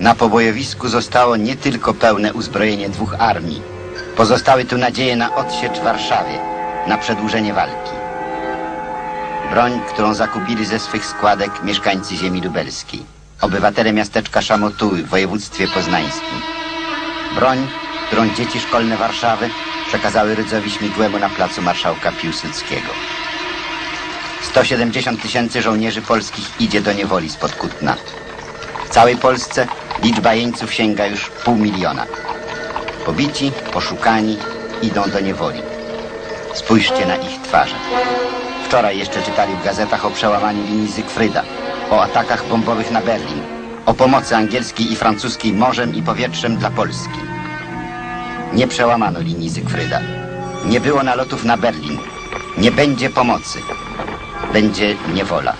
Na pobojowisku zostało nie tylko pełne uzbrojenie dwóch armii. Pozostały tu nadzieje na odsiecz Warszawie, na przedłużenie walki. Broń, którą zakupili ze swych składek mieszkańcy ziemi lubelskiej. Obywatele miasteczka Szamotuły w województwie poznańskim. Broń, którą dzieci szkolne Warszawy przekazały Rydzowi Śmigłemu na placu Marszałka Piłsudskiego. 170 tysięcy żołnierzy polskich idzie do niewoli spod Kutna. W całej Polsce liczba jeńców sięga już pół miliona. Pobici, poszukani, idą do niewoli. Spójrzcie na ich twarze. Wczoraj jeszcze czytali w gazetach o przełamaniu linii Zygfryda, o atakach bombowych na Berlin, o pomocy angielskiej i francuskiej morzem i powietrzem dla Polski. Nie przełamano linii Zygfryda. Nie było nalotów na Berlin. Nie będzie pomocy. Będzie niewola.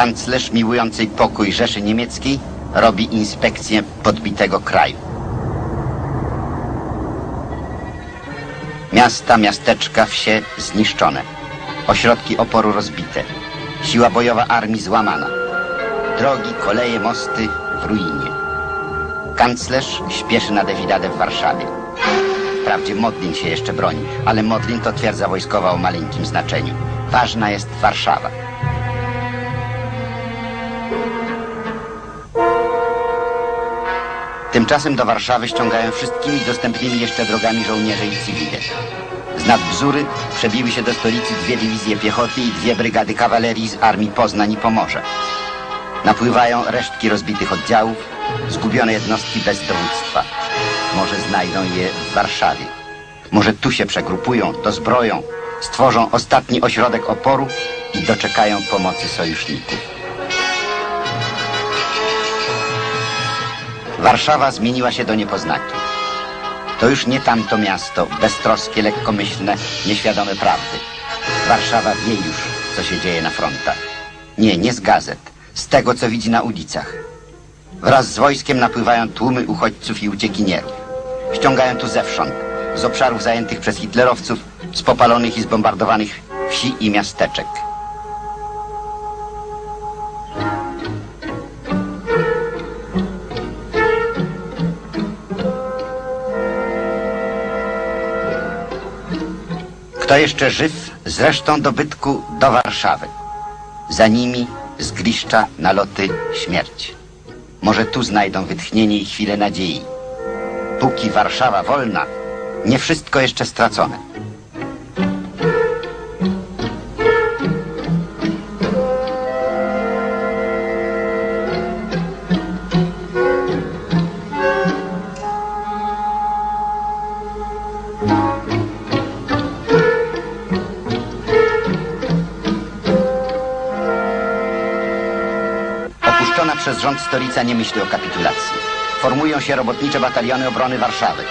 Kanclerz miłującej pokój Rzeszy Niemieckiej robi inspekcję podbitego kraju. Miasta, miasteczka, wsie zniszczone. Ośrodki oporu rozbite. Siła bojowa armii złamana. Drogi, koleje, mosty w ruinie. Kanclerz śpieszy na defiladę w Warszawie. Wprawdzie Modlin się jeszcze broni, ale Modlin to twierdza wojskowa o maleńkim znaczeniu. Ważna jest Warszawa. Tymczasem do Warszawy ściągają wszystkimi dostępnymi jeszcze drogami żołnierze i cywile. Z nad Bzury przebiły się do stolicy dwie dywizje piechoty i dwie brygady kawalerii z armii Poznań i Pomorza. Napływają resztki rozbitych oddziałów, zgubione jednostki bez dowództwa. Może znajdą je w Warszawie. Może tu się przegrupują, dozbroją, stworzą ostatni ośrodek oporu i doczekają pomocy sojuszników. Warszawa zmieniła się do niepoznaki. To już nie tamto miasto, beztroskie, lekkomyślne, nieświadome prawdy. Warszawa wie już, co się dzieje na frontach. Nie, nie z gazet, z tego, co widzi na ulicach. Wraz z wojskiem napływają tłumy uchodźców i uciekinierów. Ściągają tu zewsząd, z obszarów zajętych przez hitlerowców, z popalonych i zbombardowanych wsi i miasteczek. Kto jeszcze żyw, zresztą dobytku do Warszawy. Za nimi z Gliszcza naloty śmierć. Może tu znajdą wytchnienie i chwilę nadziei. Póki Warszawa wolna, nie wszystko jeszcze stracone. Rząd stolica nie myśli o kapitulacji. Formują się robotnicze bataliony obrony Warszawy.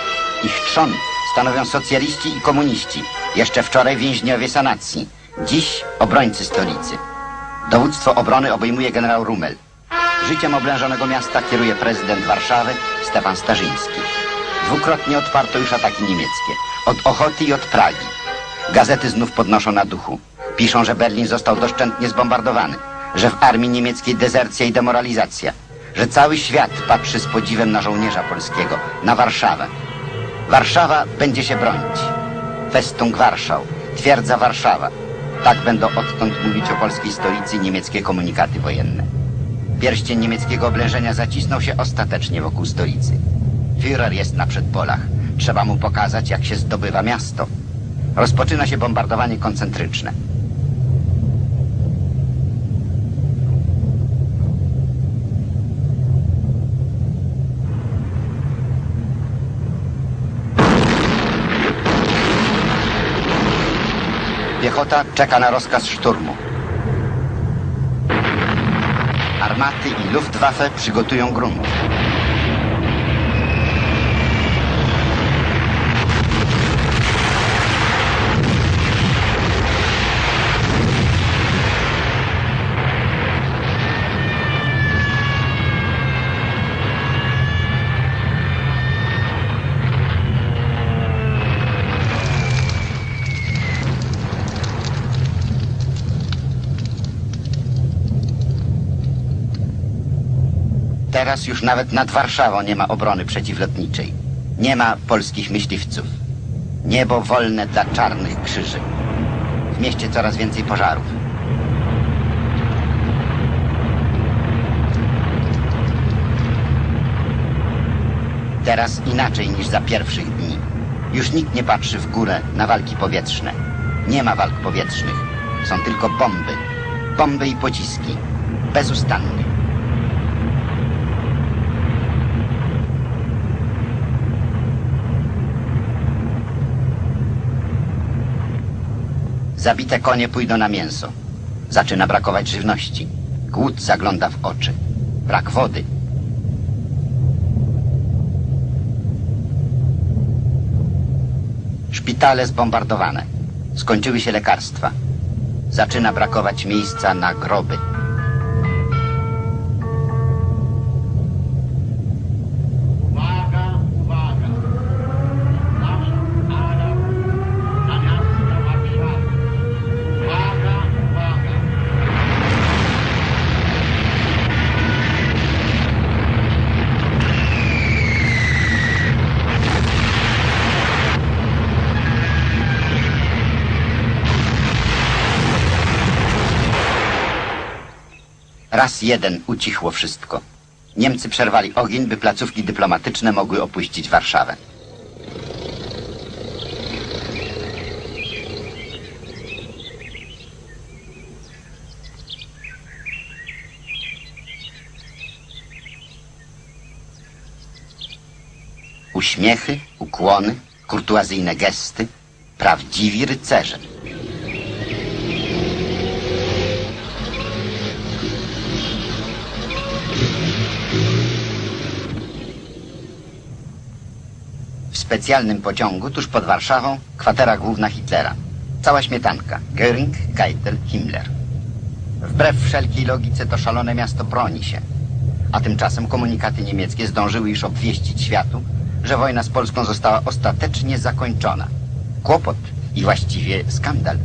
Ich trzon stanowią socjaliści i komuniści. Jeszcze wczoraj więźniowie sanacji. Dziś obrońcy stolicy. Dowództwo obrony obejmuje generał Rumel. Życiem oblężonego miasta kieruje prezydent Warszawy Stefan Starzyński. Dwukrotnie odparto już ataki niemieckie. Od Ochoty i od Pragi. Gazety znów podnoszą na duchu. Piszą, że Berlin został doszczętnie zbombardowany, że w armii niemieckiej dezercja i demoralizacja, że cały świat patrzy z podziwem na żołnierza polskiego, na Warszawę. Warszawa będzie się bronić. Festung Warszał, twierdza Warszawa. Tak będą odtąd mówić o polskiej stolicy niemieckie komunikaty wojenne. Pierścień niemieckiego oblężenia zacisnął się ostatecznie wokół stolicy. Führer jest na przedpolach. Trzeba mu pokazać, jak się zdobywa miasto. Rozpoczyna się bombardowanie koncentryczne. Piechota czeka na rozkaz szturmu. Armaty i Luftwaffe przygotują grunt. Teraz już nawet nad Warszawą nie ma obrony przeciwlotniczej. Nie ma polskich myśliwców. Niebo wolne dla czarnych krzyży. W mieście coraz więcej pożarów. Teraz inaczej niż za pierwszych dni. Już nikt nie patrzy w górę na walki powietrzne. Nie ma walk powietrznych. Są tylko bomby. Bomby i pociski. Bezustannie. Zabite konie pójdą na mięso. Zaczyna brakować żywności. Głód zagląda w oczy. Brak wody. Szpitale zbombardowane. Skończyły się lekarstwa. Zaczyna brakować miejsca na groby. Raz jeden ucichło wszystko. Niemcy przerwali ogień, by placówki dyplomatyczne mogły opuścić Warszawę. Uśmiechy, ukłony, kurtuazyjne gesty, prawdziwi rycerze. Specjalnym pociągu tuż pod Warszawą kwatera główna Hitlera. Cała śmietanka. Göring, Keitel, Himmler. Wbrew wszelkiej logice to szalone miasto broni się. A tymczasem komunikaty niemieckie zdążyły już obwieścić światu, że wojna z Polską została ostatecznie zakończona. Kłopot i właściwie skandal.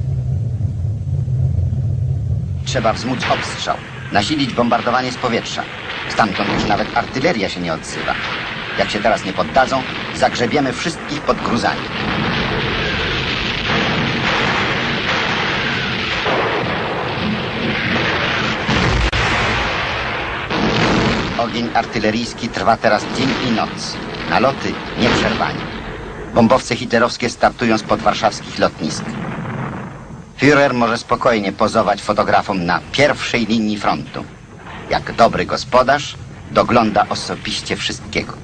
Trzeba wzmóc obstrzał, nasilić bombardowanie z powietrza. Stamtąd już nawet artyleria się nie odzywa. Jak się teraz nie poddadzą, zagrzebiemy wszystkich pod gruzami. Ogień artyleryjski trwa teraz dzień i noc. Naloty nieprzerwanie. Bombowce hitlerowskie startują spod warszawskich lotnisk. Führer może spokojnie pozować fotografom na pierwszej linii frontu. Jak dobry gospodarz dogląda osobiście wszystkiego.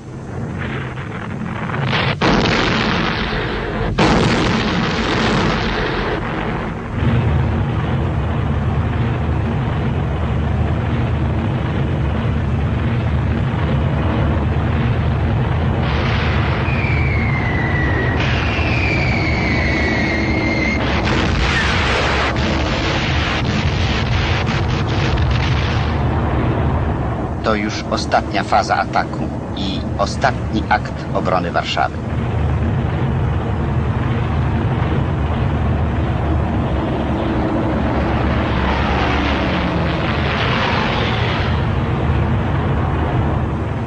To już ostatnia faza ataku i ostatni akt obrony Warszawy.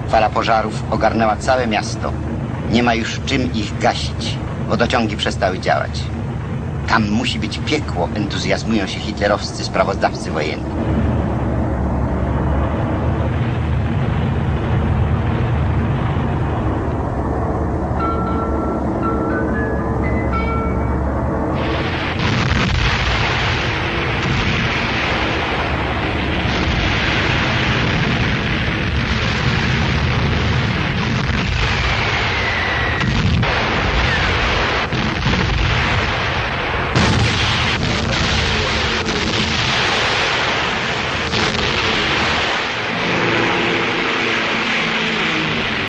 Fala pożarów ogarnęła całe miasto. Nie ma już czym ich gasić. Wodociągi przestały działać. Tam musi być piekło, entuzjazmują się hitlerowscy sprawozdawcy wojenni.